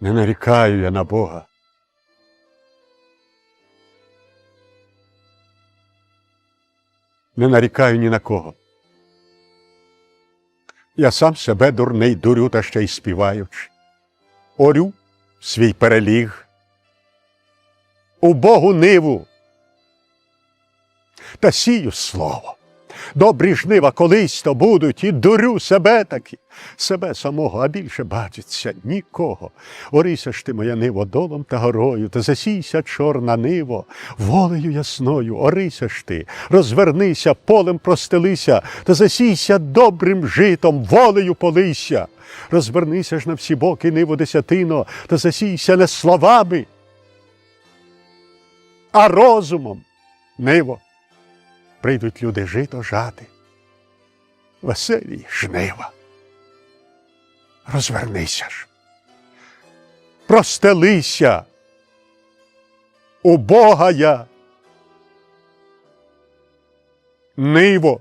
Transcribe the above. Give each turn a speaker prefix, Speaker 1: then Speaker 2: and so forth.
Speaker 1: Не нарікаю я на Бога. Не нарікаю ні на кого. Я сам себе дурний дурю та ще й співаючи. Орю свій переліг. У Богу ниву. Та сію слово. Добрі жнива колись то будуть, і дурю себе таки, себе самого, а більше бачиться нікого. Орися ж ти, моя ниво, долом та горою, та засійся чорна ниво, волею ясною, орися ж ти, розвернися, полем простелися, та засійся добрим житом, волею полися. Розвернися ж на всі боки, ниво десятино, та засійся не словами, а розумом, ниво прийдуть люди жито жати. Веселі жнива. Розвернися ж. Простелися. убога я. Ниво.